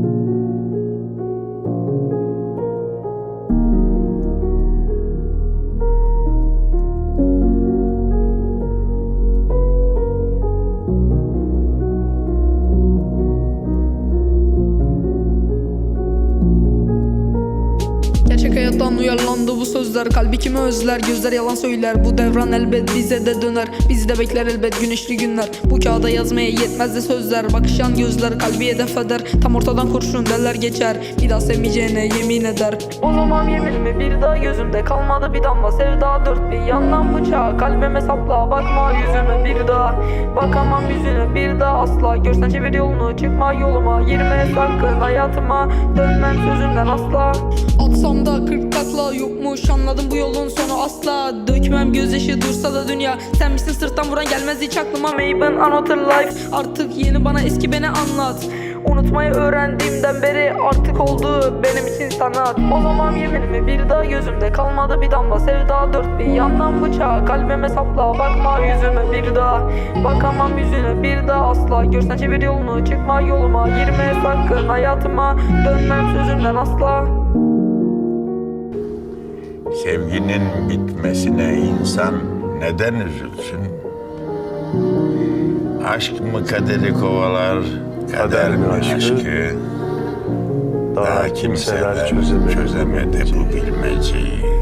thank you hayattan uyarlandı bu sözler. Kalbi kimi özler gözler yalan söyler. Bu devran elbet bize de döner. Bizi de bekler elbet güneşli günler. Bu kağıda yazmaya yetmez de sözler. Bakışan gözler kalbi hedef eder. Tam ortadan kurşun deller geçer. Bir daha sevmeyeceğine yemin eder. Olamam yeminimi bir daha gözümde Kalmadı bir damla sevda. Dört bir yandan bıçağı Kalbime sapla. Bakma yüzüme bir daha. Bakamam yüzüne bir daha asla. Görsen çevir yolunu çıkma yoluma. Girme sakın hayatıma. Dönmem sözünden asla Atsam da kırk takla yokmuş. Anladım bu yolun sonu asla. Dökmem gözyaşı dursa da dünya. Sen misin sırttan vuran gelmez hiç aklıma. Mayben another life. Artık yeni bana eski beni anlat. Unutmayı öğrendiğimden beri artık oldu benim için sanat. Olamam yeminimi bir daha gözümde kalmadı bir damla. Sevda dört bir yandan bıçağı kalbime sapla. Bakma yüzüme bir daha. Bakamam yüzüne bir daha asla. Görsen çevir yolunu çıkma yoluma. Girme sakın hayatıma. Dönmem sözümden asla Sevginin bitmesine insan neden üzülsün? Aşk mı kaderi kovalar, kader mi aşkı? Daha kimseler çözemedi bu bilmeceyi.